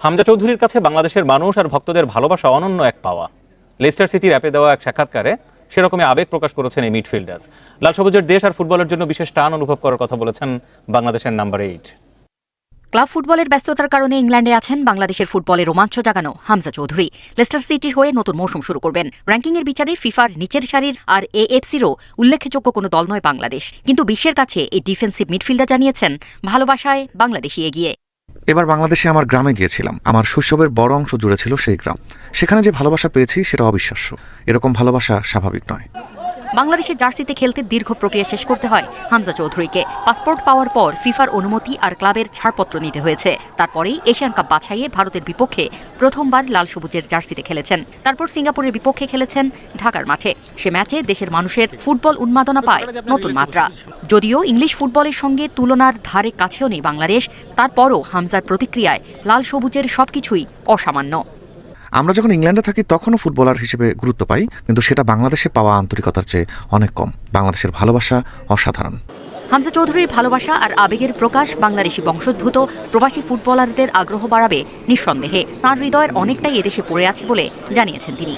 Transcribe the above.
হামজা চৌধুরীর কাছে বাংলাদেশের মানুষ আর ভক্তদের ভালোবাসা অনন্য এক পাওয়া। লেস্টার সিটির অ্যাপে দেওয়া এক সাক্ষাৎকারে সেরকমই আবেগ প্রকাশ করেছেন এই মিডফিল্ডার। লাল সবুজের দেশ আর ফুটবলের জন্য বিশেষ টান অনুভব করার কথা বলেছেন বাংলাদেশের নাম্বার এইট ক্লাব ফুটবলের ব্যস্ততার কারণে ইংল্যান্ডে আছেন বাংলাদেশের ফুটবলে রোমাঞ্চ জাগানো হামজা চৌধুরী। লেস্টার সিটির হয়ে নতুন মৌসুম শুরু করবেন। র্যাঙ্কিংয়ের বিচারে ফিফার নিচের সারির আর এএফসিরও উল্লেখযোগ্য কোনো দল নয় বাংলাদেশ। কিন্তু বিশ্বের কাছে এই ডিফেন্সিভ মিডফিল্ডার জানিয়েছেন, ভালোবাসায় বাংলাদেশি এগিয়ে। এবার বাংলাদেশে আমার গ্রামে গিয়েছিলাম। আমার শৈশবের বড় অংশ জুড়ে ছিল সেই গ্রাম। সেখানে যে ভালোবাসা পেয়েছি, সেটা অবিশ্বাস্য। এরকম ভালোবাসা স্বাভাবিক নয়। বাংলাদেশের জার্সিতে খেলতে দীর্ঘ প্রক্রিয়া শেষ করতে হয় হামজা চৌধুরীকে। পাসপোর্ট পাওয়ার পর ফিফার অনুমতি আর ক্লাবের ছাড়পত্র নিতে হয়েছে। তারপরেই এশিয়ান কাপ বাছাইয়ে ভারতের বিপক্ষে প্রথমবার লাল সবুজের জার্সিতে খেলেছেন। তারপর সিঙ্গাপুরের বিপক্ষে খেলেছেন ঢাকার মাঠে। সে ম্যাচে দেশের মানুষের ফুটবল উন্মাদনা পায় নতুন মাত্রা। যদিও ইংলিশ ফুটবলের সঙ্গে তুলনার ধারে কাছেও নেই বাংলাদেশ, তারপরও হামজার প্রতিক্রিয়ায় লাল সবুজের সবকিছুই অসামান্য। আমরা যখন ইংল্যান্ডে থাকি, তখনও ফুটবলার হিসেবে গুরুত্ব পাই, কিন্তু সেটা বাংলাদেশে পাওয়া আন্তরিকতার চেয়ে অনেক কম। বাংলাদেশের ভালোবাসা অসাধারণ। হামজা চৌধুরীর ভালোবাসা আর আবেগের প্রকাশ বাংলাদেশি বংশোদ্ভূত প্রবাসী ফুটবলারদের আগ্রহ বাড়াবে নিঃসন্দেহে। তাঁর হৃদয়ের অনেকটাই এদেশে পড়ে আছে বলে জানিয়েছেন তিনি।